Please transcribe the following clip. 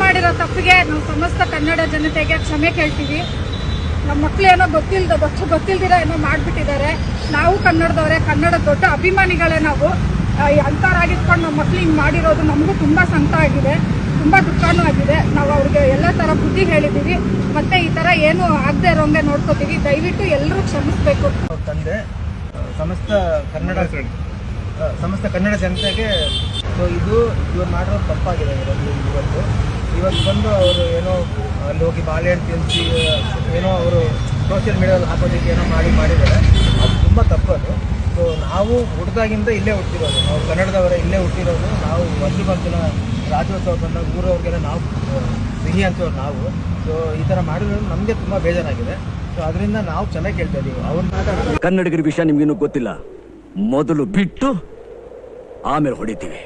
ಮಾಡಿರೋ ತಪ್ಪಿಗೆ ನಾವು ಸಮಸ್ತ ಕನ್ನಡ ಜನತೆಗೆ ಕ್ಷಮೆ ಕೇಳ್ತೀವಿ. ನಮ್ಮ ಮಕ್ಳು ಏನೋ ಗೊತ್ತಿಲ್ದ ಗೊತ್ತು ಗೊತ್ತಿಲ್ದಿರ ಏನೋ ಮಾಡ್ಬಿಟ್ಟಿದ್ದಾರೆ. ನಾವು ಕನ್ನಡದವರೇ ಕನ್ನಡ ದೊಡ್ಡ ಅಭಿಮಾನಿಗಳೇ ನಾವು ಅಂತರಾಗಿಟ್ಕೊಂಡು ನಮ್ಮ ಮಕ್ಳು ಹಿಂಗೆ ಮಾಡಿರೋದು ನಮಗೂ ತುಂಬ ಸಂತ ಆಗಿದೆ ತುಂಬ ದುಃಖನೂ ಆಗಿದೆ. ನಾವು ಅವ್ರಿಗೆ ಎಲ್ಲ ಥರ ಬುದ್ಧಿ ಹೇಳಿದ್ದೀವಿ ಮತ್ತೆ ಈ ಥರ ಏನು ಆಗದೆ ಇರೋಂಗೆ ನೋಡ್ಕೋತೀವಿ. ದಯವಿಟ್ಟು ಎಲ್ಲರೂ ಕ್ಷಮಿಸ್ಬೇಕು. ತಂದೆ ಸಮಸ್ತ ಕನ್ನಡ ಸಮಸ್ತ ಕನ್ನಡ ಜನತೆಗೆ ಸೊ ಇದು ಇವ್ರು ಮಾಡಿರೋದು ತಪ್ಪಾಗಿದೆ ಇವತ್ತು ಇವತ್ತು. ಇವತ್ತು ಬಂದು ಅವರು ಏನೋ ಅಲ್ಲಿ ಹೋಗಿ ಬಾಳೆಹಣ್ಣು ತಿನ್ನಿಸಿ ಏನೋ ಅವರು ಸೋಷಿಯಲ್ ಮೀಡಿಯಾದಲ್ಲಿ ಹಾಕೋದಕ್ಕೆ ಏನೋ ಮಾಡಿ ಮಾಡಿದ್ದಾರೆ ಅದು ತುಂಬ ತಪ್ಪದು ಸೊ ನಾವು ಹುಟ್ಟಿದಾಗಿಂದ ಇಲ್ಲೇ ಹುಟ್ಟಿರೋದು. ನಾವು ಕನ್ನಡದವರೇ ಇಲ್ಲೇ ಹುಟ್ಟಿರೋದು. ನಾವು ವರ್ಷಕ್ಕೊಂದ್ಸಲ ರಾಜ್ಯೋತ್ಸವ ಬಂದಾಗ ಊರವ್ರಿಗೆಲ್ಲ ನಾವು, ಸಿಹಿ ಅಂತೇಳಿ ನಾವು. ಸೊ ಈ ಥರ ಮಾಡಿದ್ರೆ ನಮಗೆ ತುಂಬ ಬೇಜಾರಾಗಿದೆ. ಸೊ ಅದರಿಂದ ನಾವು ಚೆನ್ನಾಗಿ ಕೇಳ್ತಾ ಇದ್ದೀವಿ ಅವ್ರು ಮಾತಾಡೋದು ಕನ್ನಡಿಗರ ವಿಷಯ ನಿಮ್ಗಿನ್ನೂ ಗೊತ್ತಿಲ್ಲ. ಮೊದಲು ಬಿಟ್ಟು ಆಮೇಲೆ ಹೊಡಿತೀವಿ.